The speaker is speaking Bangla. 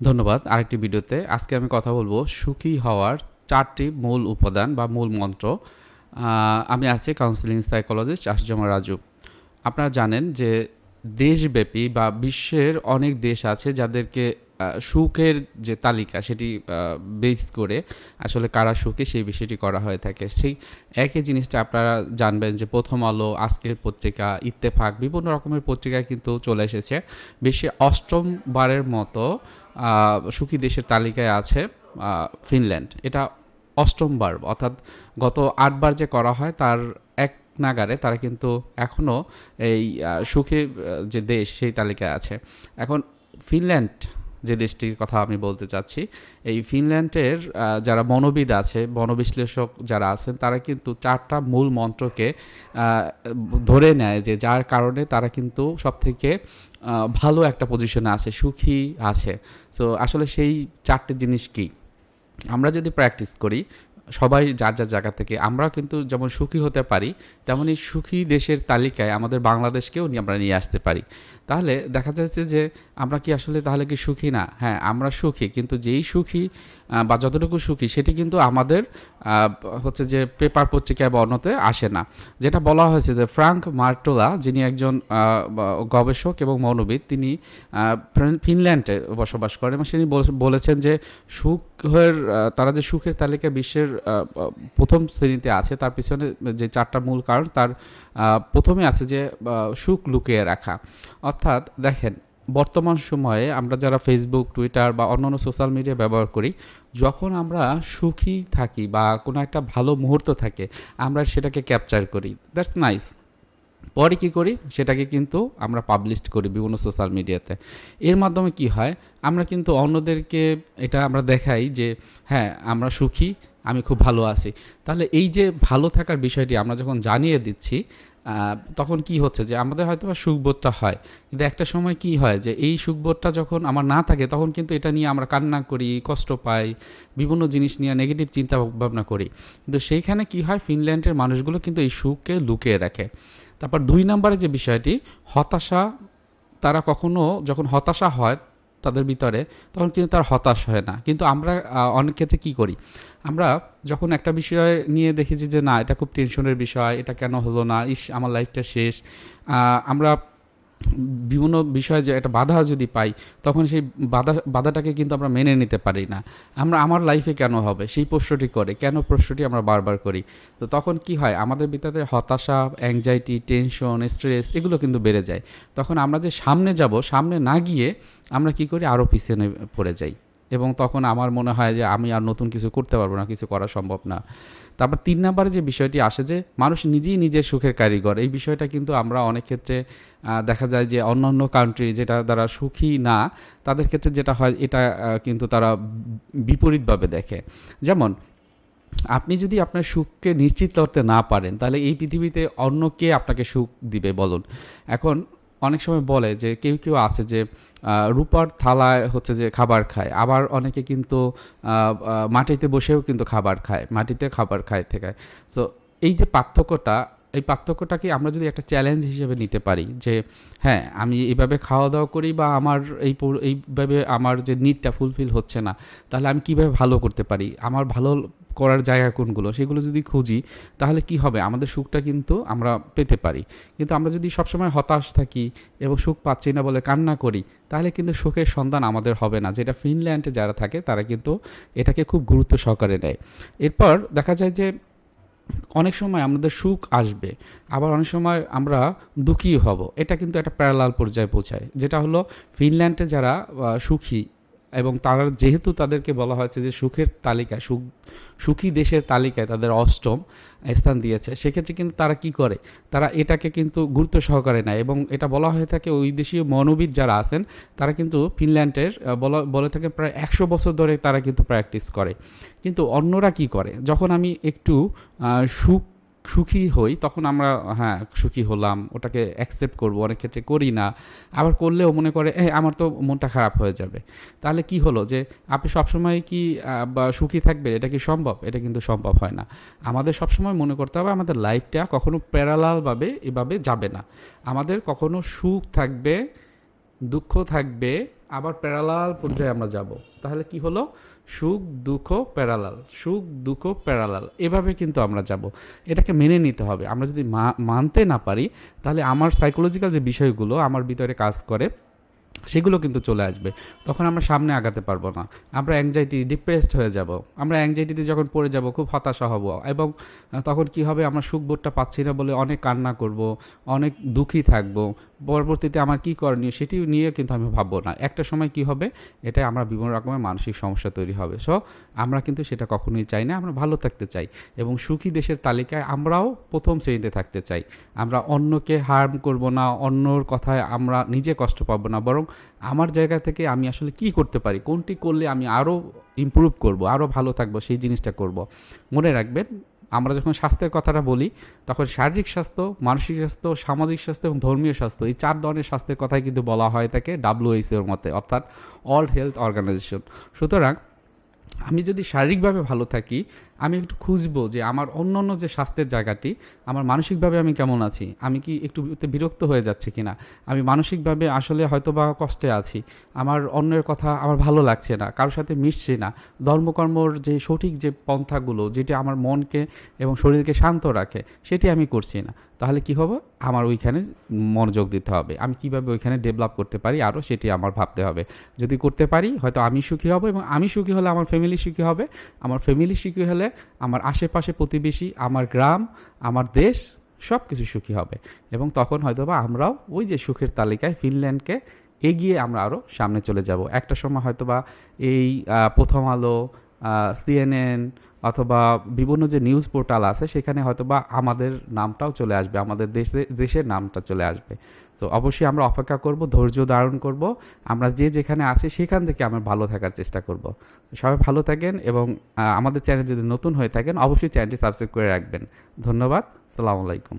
ধন্যবাদ আরেকটি ভিডিওতে। আজকে আমি কথা বলব সুখী হওয়ার চারটি মূল উপাদান বা মূল মন্ত্র। আমি আছি কাউন্সিলিং সাইকোলজিস্ট আশিজমা রাজু। আপনারা জানেন যে দেশব্যাপী বা বিশ্বের অনেক দেশ আছে যাদেরকে সুখের যে তালিকা সেটি বেস করে আসলে কারা সুখী সেই বিষয়টি করা হয়ে থাকে। সেই একই জিনিসটা আপনারা জানবেন যে প্রথম আলো, আজকের পত্রিকা, ইত্তেফাক বিভিন্ন রকমের পত্রিকায় কিন্তু চলে এসেছে। বিশ্বে অষ্টমবারের মতো সুখী দেশের তালিকায় আছে ফিনল্যান্ড। এটা অষ্টমবার অর্থাৎ গত আটবার যে করা হয় তার এক নাগারে তারা কিন্তু এখনও এই সুখী যে দেশ সেই তালিকায় আছে। এখন ফিনল্যান্ড যে দেশটির কথা আমি বলতে চাচ্ছি, এই ফিনল্যান্ডের যারা মনোবিদ আছে, মনোবিশ্লেষক যারা আছেন, তারা কিন্তু চারটা মূল মন্ত্রকে ধরে নেয় যে যার কারণে তারা কিন্তু সব থেকে ভালো একটা পজিশনে আছে, সুখী আছে। তো আসলে সেই চারটে জিনিস কি? আমরা যদি প্র্যাকটিস করি সবাই যার যার জায়গা থেকে। আমরা কিন্তু যেমন সুখী হতে পারি, তেমনি সুখী দেশের তালিকায় আমাদের বাংলাদেশকেও আমরা নিয়ে আসতে পারি। তাহলে দেখা যাচ্ছে যে আমরা কি আসলে তাহলে কি সুখী না? হ্যাঁ আমরা সুখী, কিন্তু যেই সুখী বা যতটুকু সুখী, সেটি কিন্তু আমাদের হচ্ছে যে পেপার পত্রিকায় বা অন্যতে আসে না। যেটা বলা হয়েছে যে ফ্রাঙ্ক মার্টোলা, যিনি একজন গবেষক এবং মনোবিদ তিনি ফিনল্যান্ডে বসবাস করেন এবং তিনি বলে- বলেছেন যে সুখের তারা যে সুখের তালিকা বিশ্বের প্রথম শ্রেণীতে আছে, তার পিছনে যে চারটা মূল কারণ, তার প্রথমে আছে যে সুখ লুকিয়ে রাখা। অর্থাৎ দেখেন, বর্তমান সময়ে আমরা যারা ফেসবুক টুইটার বা অন্যান্য সোশ্যাল মিডিয়া ব্যবহার করি, যখন আমরা সুখী থাকি বা কোনো একটা ভালো মুহূর্ত থাকে, আমরা সেটাকে ক্যাপচার করি। দ্যাটস নাইস পরে কী করি? সেটাকে কিন্তু আমরা পাবলিশ করি বিভিন্ন সোশ্যাল মিডিয়াতে এর মাধ্যমে কি হয়? আমরা কিন্তু অন্যদেরকে এটা আমরা দেখাই যে হ্যাঁ আমরা সুখী, আমি খুব ভালো আছি। তাহলে এই যে ভালো থাকার বিষয়টি আমরা যখন জানিয়ে দিচ্ছি তখন কি হচ্ছে যে, আমাদের হয়তো বা সুখবোধটা হয়। কিন্তু একটা সময় কি হয় যে, এই সুখবোধটা যখন আমার না থাকে, তখন কিন্তু এটা নিয়ে আমরা কান্না করি, কষ্ট পাই, বিভিন্ন জিনিস নিয়ে নেগেটিভ চিন্তা ভাবনা করি। কিন্তু সেইখানে কি হয়? ফিনল্যান্ডের মানুষগুলো কিন্তু এই সুখকে লুকিয়ে রাখে। তারপর দুই নম্বরে যে বিষয়টি, হতাশা, তারা কখনো যখন হতাশা হয় তাদের ভিতরে, তখন কিন্তু তার হতাশ হয় না। কিন্তু আমরা অনেক ক্ষেত্রে কী করি? আমরা যখন একটা বিষয় নিয়ে দেখেছি যে, না, এটা খুব টেনশনের বিষয়, এটা কেন হলো না? ইস, আমার লাইফটা শেষ। আমরা বিভিন্ন বিষয়ে যে একটা বাধা যদি পাই, তখন সেই বাধা, বাধাটাকে কিন্তু আমরা মেনে নিতে পারি না। আমরা, আমার লাইফে কেন হবে? সেই প্রশ্নটি করে। কেন প্রশ্নটি আমরা বারবার করি? তো তখন কি হয়? আমাদের ভিতরে হতাশা অ্যাংজাইটি টেনশন স্ট্রেস এগুলো কিন্তু বেড়ে যায়। তখন আমরা যে সামনে যাব, সামনে না গিয়ে আমরা কি করি? আরও পিছনে পড়ে যাই। এবং তখন আমার মনে হয় যে আমি আর নতুন কিছু করতে পারব না, কিছু করা সম্ভব না। তারপর তিন নম্বরে যে বিষয়টি আসে যে মানুষ নিজেই নিজের সুখের কারিগর, এই বিষয়টা কিন্তু আমরা অনেক ক্ষেত্রে দেখা যায় যে অন্য অন্য কান্ট্রি যেটা দ্বারা সুখী না, তাদের ক্ষেত্রে যেটা হয় এটা কিন্তু তারা বিপরীতভাবে দেখে। যেমন, আপনি যদি আপনার সুখকে নিশ্চিত করতে না পারেন, তাহলে এই পৃথিবীতে অন্য কে আপনাকে সুখ দিবে বলুন। এখন অনেক সময় বলে যে কেউ কেউ আছে যে রূপার থালায় হচ্ছে যে খাবার খায়। আবার অনেকে কিন্তু মাটিতে বসেও কিন্তু খাবার খায়, মাটিতে খাবার খায় থেকে। সো এই যে পার্থক্যটা, এই পার্থক্যটাকে আমরা যদি একটা চ্যালেঞ্জ হিসেবে নিতে পারি যে হ্যাঁ আমি এইভাবে খাওয়া দাওয়া করি বা আমার এই এইভাবে আমার যে নিডটা ফুলফিল হচ্ছে না, তাহলে আমি কীভাবে ভালো করতে পারি? আমার ভালো করার জায়গা কোনগুলো, সেগুলো যদি খুঁজি, তাহলে কি হবে? আমাদের সুখটা কিন্তু আমরা পেতে পারি। কিন্তু আমরা যদি সবসময় হতাশ থাকি এবং সুখ পাচ্ছি না বলে কান্না করি, তাহলে কিন্তু সুখের সন্ধান আমাদের হবে না। যেটা ফিনল্যান্ডে যারা থাকে, তারা কিন্তু এটাকে খুব গুরুত্ব সহকারে নেয়। এরপর দেখা যায় যে, অনেক সময় আমাদের সুখ আসবে, আবার অনেক সময় আমরা দুঃখী হব। এটা কিন্তু একটা প্যারালাল পর্যায়ে পৌঁছায়। যেটা হলো, ফিনল্যান্ডে যারা সুখী এবং তারা যেহেতু তাদেরকে বলা হয়েছে যে সুখের তালিকায়, সুখ, সুখী দেশের তালিকায় তাদের অষ্টম স্থান দিয়েছে, সেক্ষেত্রে কিন্তু তারা কি করে? তারা এটাকে কিন্তু গুরুত্ব সহকারে নেয় এবং এটা বলা হয়ে থাকে ওই দেশীয় মনোবিদ যারা আছেন, তারা কিন্তু ফিনল্যান্ডের বলা, বলে থাকে প্রায় একশো বছর ধরে তারা কিন্তু প্র্যাকটিস করে। কিন্তু অন্যরা কি করে? যখন আমি একটু সুখ সুখী হই, তখন আমরা হ্যাঁ সুখী হলাম, ওটাকে অ্যাকসেপ্ট করব, অনেক ক্ষেত্রে করি না। আবার করলেও মনে করে এ আমার তো মনটা খারাপ হয়ে যাবে। তাহলে কি হলো যে, আপনি সবসময় কি সুখী থাকবে এটা কি সম্ভব? এটা কিন্তু সম্ভব হয় না। আমাদের সবসময় মনে করতে হবে, আমাদের লাইফটা কখনো প্যারালালভাবে এভাবে যাবে না। আমাদের কখনো সুখ থাকবে, দুঃখ থাকবে আবার প্যারালাল পর্যায়ে আমরা যাব। তাহলে কি হলো? সুখ, দুঃখ, প্যারালাল। সুখ, দুঃখ, প্যারালাল। এভাবে কিন্তু আমরা যাব। এটাকে মেনে নিতে হবে। আমরা যদি মানতে না পারি, তাহলে আমার সাইকোলজিক্যাল যে বিষয়গুলো আমার ভিতরে কাজ করে, সেগুলো কিন্তু চলে আসবে। তখন আমরা সামনে আগাতে পারব না। আমরা অ্যাংজাইটি ডিপ্রেসড হয়ে যাব। আমরা অ্যাংজাইটিতে যখন পড়ে যাব, খুব হতাশা হব। এবং তখন কি হবে? আমরা সুখবোধটা পাচ্ছি না বলে অনেক কান্না করব, অনেক দুঃখী থাকব। পরবর্তীতে আমার কি করণীয় সেটি নিয়ে কিন্তু আমি ভাববো না। একটা সময় কি হবে? এটা আমরা বিভিন্ন রকমের মানসিক সমস্যা তৈরি হবে। সো আমরা কিন্তু সেটা কখনোই চাই না, আমরা ভালো থাকতে চাই এবং সুখী দেশের তালিকায় আমরাও প্রথম শ্রেণীতে থাকতে চাই। আমরা অন্যকে হার্ম করব না, অন্যর কথায় আমরা নিজে কষ্ট পাবো না, বরং আমার জায়গা থেকে আমি আসলে কি করতে পারি, কোনটি করলে আমি আরও ইমপ্রুভ করব, আরও ভালো থাকব, সেই জিনিসটা করব। মনে রাখবেন আমরা যখন স্বাস্থ্যের কথাটা বলি, তখন শারীরিক স্বাস্থ্য, মানসিক স্বাস্থ্য, সামাজিক স্বাস্থ্য এবং ধর্মীয় স্বাস্থ্য, এই চার ধরনের স্বাস্থ্যের কথাই কিন্তু বলা হয় থাকে ডাব্লিউএইচওর মতে, অর্থাৎ অল হেলথ অর্গানাইজেশন সুতরাং, আমি যদি শারীরিকভাবে ভালো থাকি আমি একটু খুঁজবো যে আমার অন্য অন্য যে স্বাস্থ্যের জায়গাটি, আমার মানসিকভাবে আমি কেমন আছি? আমি কি একটু বিরক্ত হয়ে যাচ্ছে কিনা? আমি মানসিকভাবে আসলে হয়তো বা কষ্টে আছি। আমার অন্যের কথা আমার ভালো লাগছে না, কারোর সাথে মিশছে না। ধর্মকর্মর যে সঠিক যে পন্থাগুলো, যেটি আমার মনকে এবং শরীরকে শান্ত রাখে, সেটি আমি করছি না। তাহলে কি হবে? আমার ওইখানে মনোযোগ দিতে হবে। আমি কীভাবে ওইখানে ডেভেলপ করতে পারি আরও সেটি আমার ভাবতে হবে। যদি করতে পারি, হয়তো আমি সুখী হব এবং আমি সুখী হলে আমার ফ্যামিলি সুখী হবে। আমার ফ্যামিলি সুখী হলে আমার আশেপাশে প্রতিবেশী, আমার গ্রাম, আমার দেশ সব কিছু সুখী হবে। এবং তখন হয়তো বা আমরাও ওই যে সুখের তালিকায় ফিনল্যান্ডকে এগিয়ে আমরা আরও সামনে চলে যাব। একটা সময় হয়তো বা এই প্রথম আলো সিএনএন অথবা বিভিন্ন যে নিউজ পোর্টাল আছে, সেখানে হয়তোবা আমাদের নামটাও চলে আসবে, আমাদের দেশে, দেশের নামটা চলে আসবে। তো অবশ্যই আমরা অপেক্ষা করব, ধৈর্য ধারণ করব। আমরা যে যেখানে আছি সেখান থেকে আমরা ভালো থাকার চেষ্টা করব। সবাই ভালো থাকেন এবং আমাদের চ্যানেল যদি নতুন হয়ে থাকেন, অবশ্যই চ্যানেলটি সাবস্ক্রাইব করে রাখবেন। ধন্যবাদ, সালামু আলাইকুম।